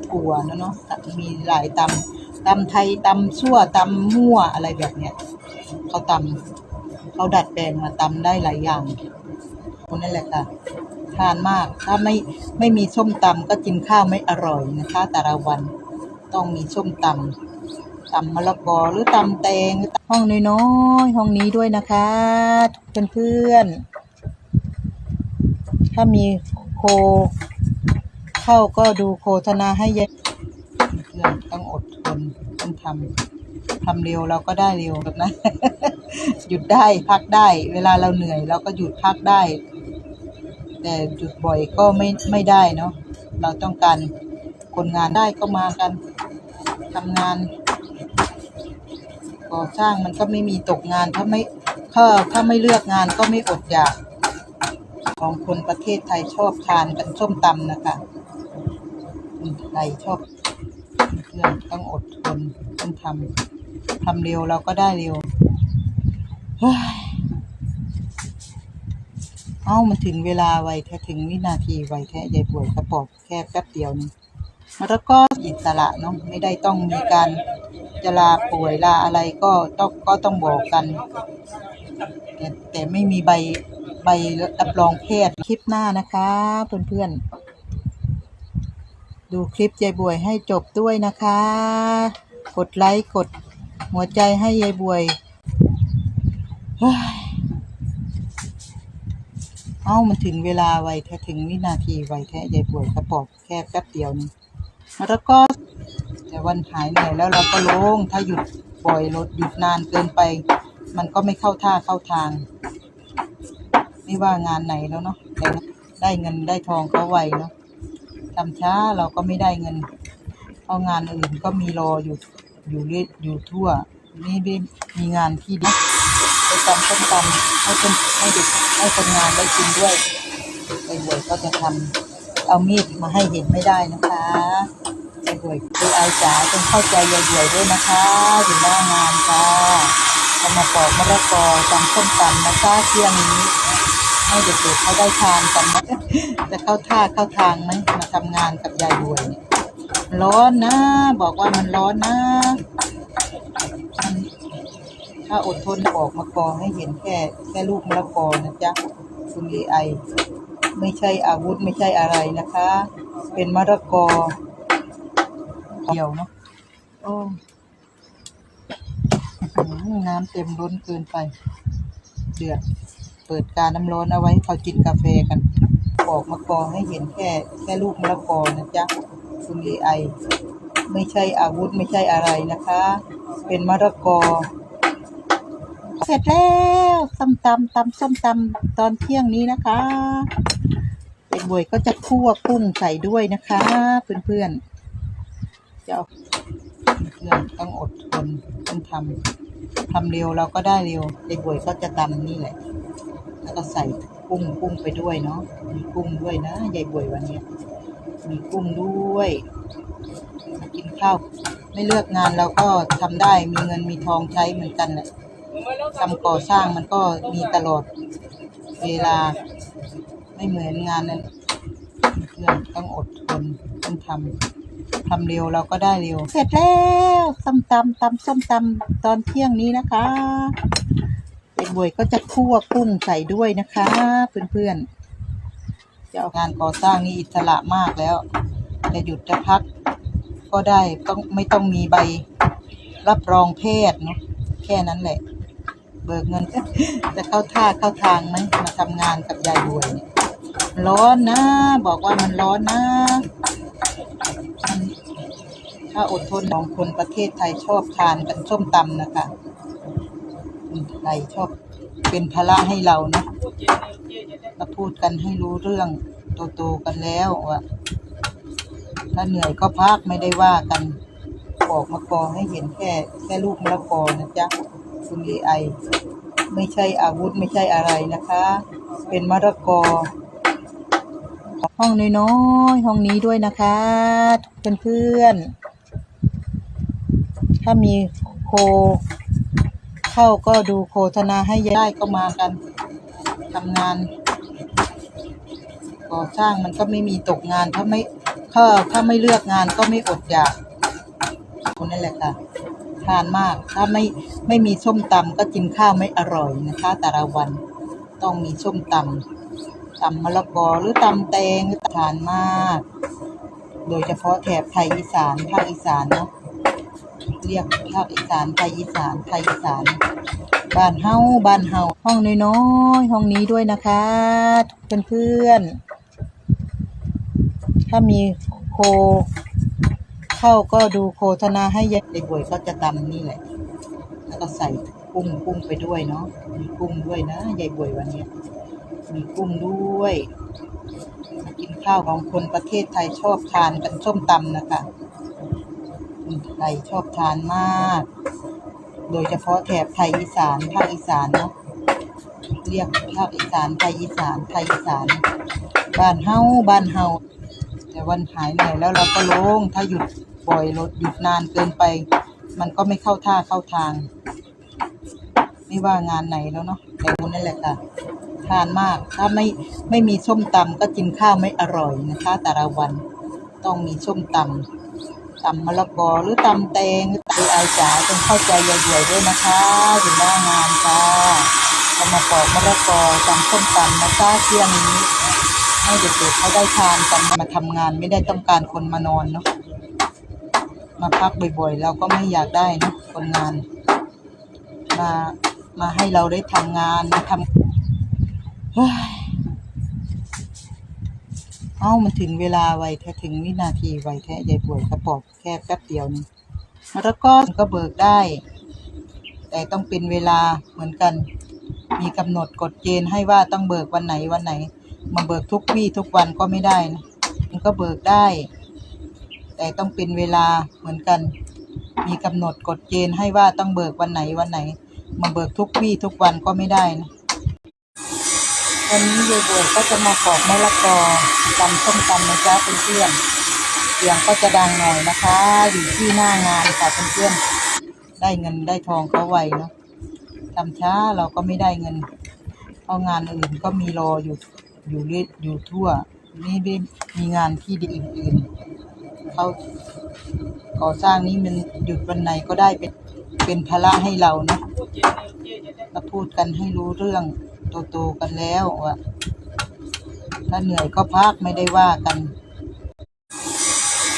ำถั่วนะเนาะมีหลายตำตำไทยตำชั่วตำมั่วอะไรแบบเนี้ยเขาตำเขาดัดแปลงมาตำได้หลายอย่างคนนั่นแหละค่ะทานมาก ถ้าไม่ไม่มีส้มตำก็กินข้าวไม่อร่อยนะคะแต่ละวันต้องมีส้มตำตำมะละกอหรือตำแตงห้องน้อยๆห้องนี้ด้วยนะคะเพื่อนๆถ้ามีโค เข้าก็ดูโฆษณาให้เยอะเพื่อนต้องอดทนต้องทำทำเร็วเราก็ได้เร็วแบบนั้นหยุดได้พักได้ เวลาเราเหนื่อยเราก็หยุดพักได้ แต่หยุดบ่อยก็ไม่ไม่ได้เนาะเราต้องการคนงานได้ก็มากันทำงานก่อสร้างมันก็ไม่มีตกงานถ้าไม่ถ้าถ้าไม่เลือกงานก็ไม่อดอยาก ของคนประเทศไทยชอบทานกันส้มตำนะคะ คนไทยชอบเพื่อนต้องอดทนต้องทำทำเร็วเราก็ได้เร็วเฮ้ยเอ้ามันถึงเวลาไวแท้ถึงวินาทีไวแท้ยายป่วยกระปอบแค่แป๊บเดียวนึงแล้วก็อิสระเนาะไม่ได้ต้องมีการจะลาป่วยลาอะไรก็ต้องก็ต้องบอกกัน แต่แต่ไม่มีใบใบรับรองแพทย์คลิปหน้านะคะเพื่อนๆ ดูคลิปยายบวยให้จบด้วยนะคะ กดไลค์กดหัวใจให้ยายบวย เอ้ามันถึงเวลาไวแท้ถึงวินาทีไวแท้ยายบวยกระปอบแค่แป๊บเดียวนึงแล้วก็แต่วันหายเหนื่อยแล้วเราก็ลง ถ้าหยุดบ่อยรถหยุดนานเกินไป มันก็ไม่เข้าท่าเข้าทาง ไม่ว่างานไหนแล้วเนาะได้เงินได้ทองเขาไวเนาะ ทำช้าเราก็ไม่ได้เงิน เพราะงานอื่นก็มีรออยู่อยู่เรื่อยอยู่ทั่วนี่ได้มีงานที่ดีไปตำส้มตำให้คนให้เด็กให้คนงานได้กินด้วยไอ้บวยก็จะทำเอามีดมาให้เห็นไม่ได้นะคะไอ้บวยคือไอจ๋าจงเข้าใจยายบวยด้วยนะคะอยู่หน้างานค่ะจะมาปอกมะละกอตำส้มตำนะคะเที่ยงนี้ ให้เด็กๆเขาได้ทานกันนะจะเข้าท่าเข้าทางไหมมาทำงานกับยายบวยเนี่ยร้อนนะ บอกว่ามันร้อนนะ ถ้าอดทนปอกมะกอให้เห็นแค่แค่ลูกมะละกอนะจ๊ะคุณเอไอไม่ใช่อาวุธไม่ใช่อะไรนะคะ เป็นมะละกอเดียวเนาะโอ้น้ำเต็มล้นเกินไป เดือด เปิดการน้ำร้อนเอาไว้เขากินกาแฟกันปอกมะกอให้เห็นแค่แค่ลูกมะละกอนะจ๊ะคุณเอไอไม่ใช่อาวุธไม่ใช่อะไรนะคะ เป็นมะละกอ เสร็จแล้วส้มตำตำส้มตำตอนเที่ยงนี้นะคะเด็กบวยก็จะคั่วกุ้งใส่ด้วยนะคะ เพื่อนๆจะเอาเพื่อนต้องอดทนต้องทำทำเร็วเราก็ได้เร็วเด็กบวยก็จะตำนี่แหละ แล้วก็ใส่กุ้งกุ้งไปด้วยเนาะมีกุ้งด้วยนะยายบวยวันนี้มีกุ้งด้วย กินข้าว ไม่เลือกงานเราก็ทำได้มีเงินมีทองใช้เหมือนกันแหละทำก่อสร้างมันก็มีตลอดเวลา ไม่เหมือนงานนั้นเพื่อนต้องอดทนต้องทำทำเร็วเราก็ได้เร็ว เสร็จแล้วส้มตำตำส้มตำตอนเที่ยงนี้นะคะ บวยก็จะคั่วกุ้งใส่ด้วยนะคะเพื่อนๆจะเอางานก่อสร้างนี่อิสระมากแล้วจะหยุดจะพัก ก็ได้ต้องไม่ต้องมีใบรับรองแพทย์เนาะแค่นั้นแหละ เบิกเงินจะเข้าท่าเข้าทางไหมมาทำงานกับยายบวยเนี่ยร้อนนะ บอกว่ามันร้อนนะถ้าอดทนของคนประเทศไทยชอบทานกันส้มตำนะคะ คนไทยชอบเป็นภาระให้เรานะมาพูดกันให้รู้เรื่องโตๆกันแล้วว่าถ้าเหนื่อยก็พักไม่ได้ว่ากันปอกมะกอให้เห็นแค่แค่ลูกมะละกอนะจ๊ะคุณเอไอไม่ใช่อาวุธไม่ใช่อะไรนะคะ เป็นมะละกอ ห้องน้อยๆห้องนี้ด้วยนะคะเพื่อนๆถ้ามีโค เข้าก็ดูโฆษณาให้ได้ก็มากันทำงานก่อสร้างมันก็ไม่มีตกงาน ถ้าไม่ถ้าถ้าไม่เลือกงานก็ไม่อดอยากคนนั่นแหละค่ะทานมากถ้าไม่ไม่มีส้มตำก็กินข้าวไม่อร่อยนะคะ แต่ละวันต้องมีส้มตำตำมะละกอหรือตำแตงทานมาก โดยเฉพาะแถบไทยอีสานภาคอีสานเนาะ เรียกภาคอีสานไทยอีสานไทยอีสานบ้านเฮาบ้านเฮาห้องน้อยๆห้องนี้ด้วยนะคะเพื่อนๆถ้ามีโคเข้าก็ดูโฆษณาให้ยายเด็กบวยก็จะตำนี่แหละ แล้วก็ใส่กุ้งกุ้งไปด้วยเนาะมีกุ้งด้วยนะยายบวยวันนี้มีกุ้งด้วย กินข้าวของคนประเทศไทยชอบทานกันส้มตำนะคะ คนไทยชอบทานมาก โดยเฉพาะแถบไทยอีสานภาคอีสานเนาะเรียกภาคอีสานไทยอีสานไทยอีสานบ้านเฮาบ้านเฮาแต่วันหายเหนื่อยแล้วเราก็ลงถ้าหยุดบ่อยรถหยุดนานเกินไป มันก็ไม่เข้าท่าเข้าทาง ไม่ว่างานไหนแล้วเนาะแต่คนนั่นแหละค่ะทานมากถ้าไม่ไม่มีส้มตำก็กินข้าวไม่อร่อยนะคะ แต่ละวันต้องมีส้มตำ ตำมะละกอหรือตำแตงหรือไอายจ๋าจงเข้าใจยายๆด้วยนะคะอยู่หน้างานจ้าจะมาปอกมะละกอตำส้มตำนะจ้าเที่ยงนี้ให้เด็กๆเขาได้ทานกันมาทำงานไม่ได้ต้องการคนมานอนเนาะมาพักบ่อยๆเราก็ไม่อยากได้นะคนงาน มามาให้เราได้ทำงานมาทำเฮ้ย เอ้ามันถึงเวลาไวแท้ถึงวินาทีไวแท้ยายป่วยกระปอบแค่แป๊บเดียวนี่แล้วก็ก็เบิกได้ แต่ต้องเป็นเวลาเหมือนกัน มีกำหนดกฎเกณฑ์ให้ว่าต้องเบิกวันไหนวันไหน มาเบิกทุกวี่ทุกวันก็ไม่ได้นะมันก็เบิกได้ แต่ต้องเป็นเวลาเหมือนกัน มีกำหนดกฎเกณฑ์ให้ว่าต้องเบิกวันไหนวันไหน มาเบิกทุกวี่ทุกวันก็ไม่ได้นะ วันนี้ยายบวยก็จะมาปอกมะละกอตำส้มตำนะจ๊ะเพื่อนๆเสียงก็จะดังหน่อยนะคะ อยู่ที่หน้างานค่ะเพื่อนๆได้เงินได้ทองเขาไวเนาะทำช้าเราก็ไม่ได้เงินเพราะงานอื่นก็มีรออยู่อยู่เรื่อยอยู่ทั่วนี่ได้มีงานที่ดีอื่นๆเขาก่อสร้างนี้มันหยุดวันไหนก็ได้เป็นเป็นภาระให้เรานะก็พูดกันให้รู้เรื่อง โตๆกันแล้วว่าถ้าเหนื่อยก็พักไม่ได้ว่ากัน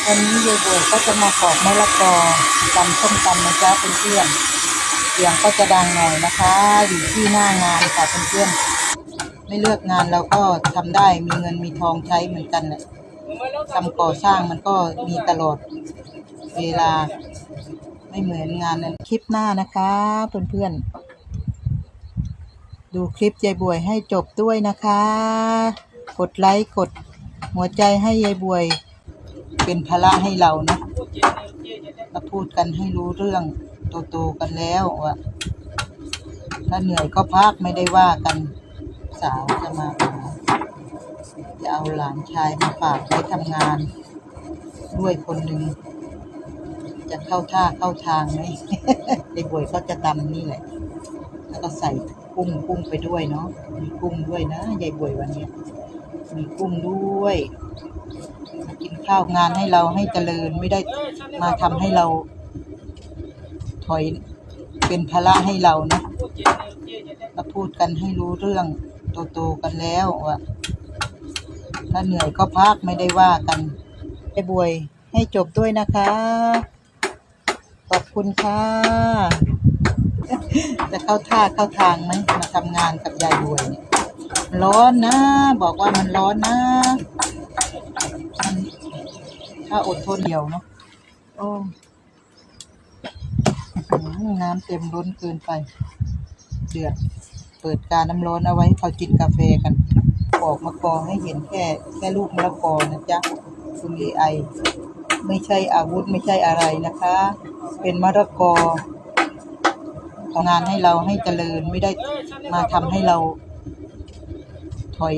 วันนี้ยายบวยก็จะมาปอกมะละกอตำส้มตำนะจ๊ะเพื่อนเสียงก็จะดังหน่อยนะคะ อยู่ที่หน้างานค่ะเพื่อนๆไม่เลือกงานเราก็ทำได้มีเงินมีทองใช้เหมือนกันแหละทำก่อสร้างมันก็มีตลอดเวลาไม่เหมือนงานนั้นคลิปหน้านะคะเพื่อนๆ ดูคลิปยายบวยให้จบด้วยนะคะ กดไลค์กดหัวใจให้ยายบวย เป็นภาระให้เรานะมาพูดกันให้รู้เรื่องโตๆกันแล้วว่าถ้าเหนื่อยก็พักไม่ได้ว่ากันสาวจะมาจะเอาหลานชายมาฝากไว้ทำงาน ด้วยคนหนึ่งจะเข้าท่าเข้าทางไหมเด็กบวยก็จะตำนี่แหละ แล้วก็ใส่ กุ้งกุ้งไปด้วยเนาะมีกุ้งด้วยนะยายบวยวันนี้มีกุ้งด้วยมากินข้าวงานให้เราให้เจริญไม่ได้มาทำให้เรา ถอยเป็นภาระให้เรานะมาพูดกันให้รู้เรื่องโตๆกันแล้วว่าถ้าเหนื่อยก็พักไม่ได้ว่ากันยายบวยให้จบด้วยนะคะ ขอบคุณค่ะ จะเข้าท่าเข้าทางไหมมาทำงานกับยายบวยเนี่ยร้อนนะ บอกว่ามันร้อนนะมันถ้าอดทนเดียวเนาะโอ้หือน้ำเต็มล้นเกินไป เดือด เปิดการน้ำร้อนเอาไว้เขากินกาแฟกันปอกมะกอให้เห็นแค่แค่ลูกมะละกอนะจ๊ะคุณเอไอไม่ใช่อาวุธไม่ใช่อะไรนะคะ เป็นมะละกอ งานให้เราให้เจริญไม่ได้มาทำให้เราถอย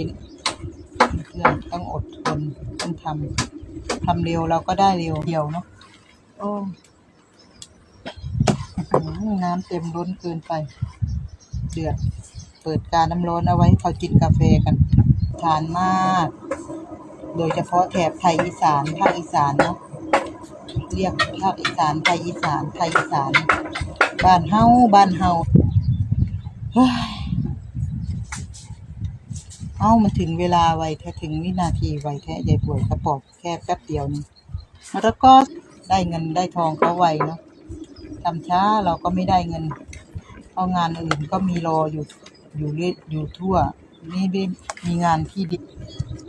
เพื่อนต้องอดทนต้องทำทำเร็วเราก็ได้เร็วเดียวเนาะโอ้น้ำเต็มล้นเกินไป เดือด เปิดการน้ำร้อนเอาไว้เขากินกาแฟกันทานมาก โดยเฉพาะแถบไทยอีสานภาคอีสานเนาะเรียกภาคอีสานไทยอีสานไทยอีสาน บ้านเฮาบ้านเฮาเฮ้ยเอ้ามันถึงเวลาไวแท้ถึงวินาทีไวแท้ยายป่วยกระปอบแค่แป๊บเดียวนี่แล้วก็ได้เงินได้ทองเขาไวเนาะทำช้าเราก็ไม่ได้เงินเพรางานอื่นก็มีรออยู่อยู่เรื่อยอยู่ทั่วนี่ได้มีงานที่ดี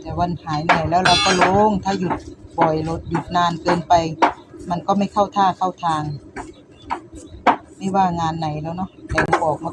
แต่วันหายเหนื่อยแล้วเราก็ลงถ้าหยุดปล่อยรถหยุดนานเกินไป มันก็ไม่เข้าท่าเข้าทาง ไม่ว่างานไหนแล้วเนาะแต่ออกมา